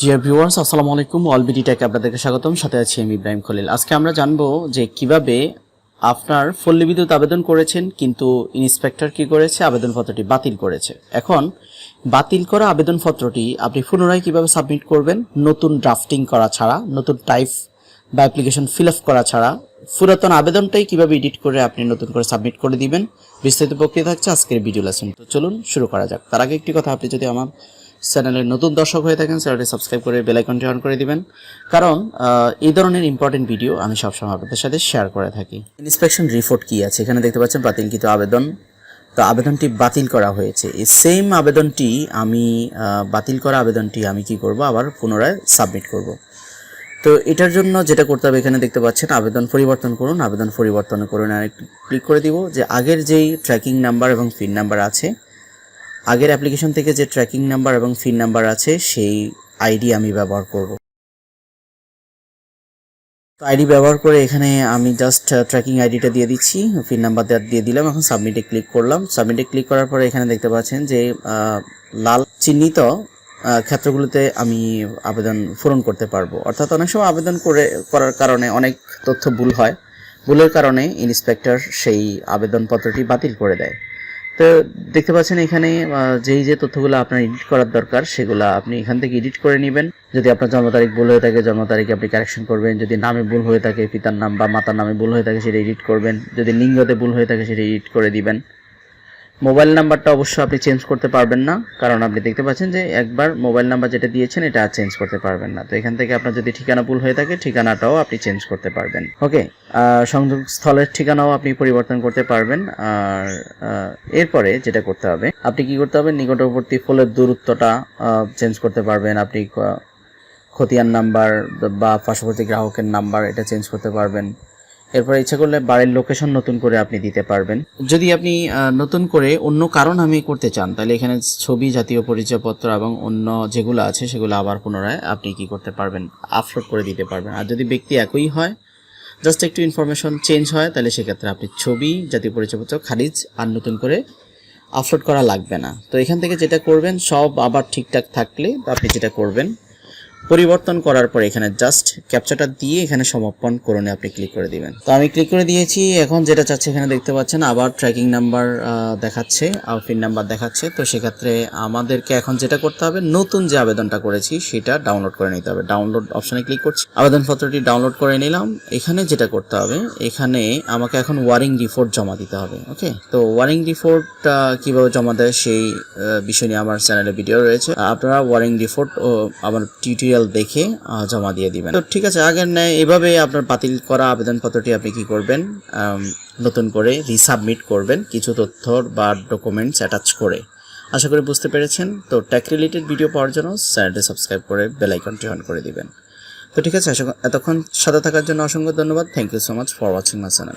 Dear viewers আসসালামু আলাইকুম। অলবিডি take আপনাদেরকে স্বাগতম। সাথে আছি আমি ইব্রাহিম খলিল। আজকে আমরা জানব যে কীভাবে আপনার পল্লী বিদ্যুৎ আবেদন করেছেন, কিন্তু ইন্সপেক্টর কি করেছে, আবেদনপত্রটি বাতিল করেছে। এখন, বাতিল করা আবেদনপত্রটি আপনি পুনরায় কীভাবে সাবমিট করবেন, নতুন ড্রাফটিং করা ছাড়া, নতুন টাইপ বা অ্যাপ্লিকেশন ফিল আপ করা ছাড়া, পুরাতন আবেদনটাই কীভাবে এডিট করে আপনি নতুন করে সাবমিট করে দিবেন, বিস্তারিত প্রক্রিয়া থাকছে আজকের ভিডিও লেসন তো চলুন, শুরু করা যাক। তার আগে একটি কথা, আপনি যদি আমার চ্যানেলের নতুন দর্শক হয়ে থাকেন, চ্যানেলটি সাবস্ক্রাইব করে বেল আইকনটি অন করে দিবেন। কারণ এই ধরনের ইম্পর্টেন্ট ভিডিও আমি সবসময় আপনাদের সাথে শেয়ার করে থাকি। ইন্সপেকশন রিপোর্ট কি আছে? এখানে দেখতে পাচ্ছেন বাতিলকৃত আবেদন। তো আবেদনটি বাতিল করা হয়েছে। এই সেম আবেদনটি আমি বাতিল করা আবেদনটি আমি কি করব? আবার পুনরায় সাবমিট করব। তো এটার জন্য যেটা করতে হবে, এখানে দেখতে পাচ্ছেন আবেদন পরিবর্তন করুন, আবেদন পরিবর্তন করুন আর ক্লিক করে দিব যে আগের যেই ট্র্যাকিং নাম্বার এবং পিন নাম্বার আছে আগের অ্যাপ্লিকেশন থেকে যে ট্র্যাকিং নাম্বার এবং পিন নাম্বার আছে, সেই আইডি আমি ব্যবহার করব। আইডি ব্যবহার করে এখানে আমি জাস্ট ট্র্যাকিং আইডিটা দিয়ে দিচ্ছি, ফিন নাম্বার দিয়ে দিলাম, এখন সাবমিটে ক্লিক করলাম। সাবমিটে ক্লিক করার পরে এখানে দেখতে পাচ্ছেন যে লাল চিহ্নিত ক্ষেত্রগুলোতে আমি আবেদন পূরণ করতে পারব। অর্থাৎ অনেক সময় আবেদন করে, করার কারণে অনেক তথ্য ভুল হয়। ভুলের কারণে ইন্সপেক্টর সেই আবেদনপত্রটি বাতিল করে দেয়। তো দেখতে পাচ্ছেন এখানে যেই যে তথ্যগুলো আপনার এডিট করার দরকার, সেগুলো আপনি এখান থেকে এডিট করে নেবেন। যদি আপনার জন্ম তারিখ ভুল হয়ে থাকে, জন্ম তারিখে আপনি কারেকশন করবেন। যদি নামে ভুল হয়ে থাকে, পিতার নাম বা মাতার নামে ভুল হয়ে থাকে, সেটা এডিট করবেন। যদি লিঙ্গতে ভুল হয়ে থাকে, সেটা এডিট করে দিবেন। মোবাইল নাম্বারটা অবশ্য আপনি চেঞ্জ করতে পারবেন না, কারণ আপনি দেখতে পাচ্ছেন যে একবার মোবাইল নাম্বার যেটা দিয়েছেন এটা আর চেঞ্জ করতে পারবেন না। তো এখান থেকে আপনার যদি ঠিকানা ভুল হয়ে থাকে, ঠিকানাটাও আপনি চেঞ্জ করতে পারবেন। ওকে সংযোগ স্থলের ঠিকানাও আপনি পরিবর্তন করতে পারবেন, আর এরপরে যেটা করতে হবে, আপনি কি করতে হবে, নিকটবর্তী ফলের দূরত্বটা চেঞ্জ করতে পারবেন। আপনি খতিয়ান নাম্বার বা পার্শ্ববর্তী গ্রাহকের নাম্বার এটা চেঞ্জ করতে পারবেন। এরপরে ইচ্ছা করলে বাড়ির লোকেশন নতুন করে আপনি দিতে পারবেন। যদি আপনি নতুন করে অন্য কারণ আমি করতে চান, তাহলে এখানে ছবি, জাতীয় পরিচয়পত্র এবং অন্য যেগুলো আছে সেগুলো আবার পুনরায় আপনি কি করতে পারবেন আপলোড করে দিতে পারবেন। আর যদি ব্যক্তি একই হয় জাস্ট একটু ইনফরমেশন চেঞ্জ হয়, তাহলে সেক্ষেত্রে আপনি ছবি, জাতীয় পরিচয়পত্র খারিজ আর নতুন করে আপলোড করা লাগবে না। তো এখান থেকে যেটা করবেন, সব আবার ঠিকঠাক থাকলে আপনি যেটা করবেন পরিবর্তন করার পরে এখানে জাস্ট ক্যাপচারটা দিয়ে এখানে সমাপন করণে আপনি ক্লিক করে দিবেন। তো আমি ক্লিক করে দিয়েছি, এখন যেটা চাচ্ছে এখানে দেখতে পাচ্ছেন, আবার ট্র্যাকিং নাম্বার দেখাচ্ছে পিন নাম্বার দেখাচ্ছে। তো সেক্ষেত্রে আমাদেরকে এখন যেটা করতে হবে, নতুন যে আবেদনটা করেছি সেটা ডাউনলোড করে নিতে হবে। ডাউনলোড অপশানে ক্লিক করছি, আবেদনপত্রটি ডাউনলোড করে নিলাম। এখানে যেটা করতে হবে, এখানে আমাকে এখন ওয়ারিং রিপোর্ট জমা দিতে হবে ওকে তো ওয়ারিং রিপোর্ট কীভাবে জমা দেয় সেই বিষয় নিয়ে আমার চ্যানেলে ভিডিও রয়েছে। আপনারা ওয়ারিং রিপোর্ট আমার টিউটোরিয়াল দেখে জমা দিয়ে দিবেন। তো ঠিক আছে, আগের ন্যায় এভাবে আপনার বাতিল করা আবেদনপত্রটি আপনি কি করবেন? নতুন করে রিসাবমিট করবেন কিছু তথ্য বা ডকুমেন্টস অ্যাটাচ করে। আশা করি বুঝতে পেরেছেন। তো ট্যাক রিলেটেড ভিডিও পাওয়ার জন্য চ্যানেলটি সাবস্ক্রাইব করে বেল অন করে দিবেন। তো ঠিক আছে, এতক্ষণ সাথে থাকার জন্য অসংখ্য ধন্যবাদ। Thank you so much for watching my channel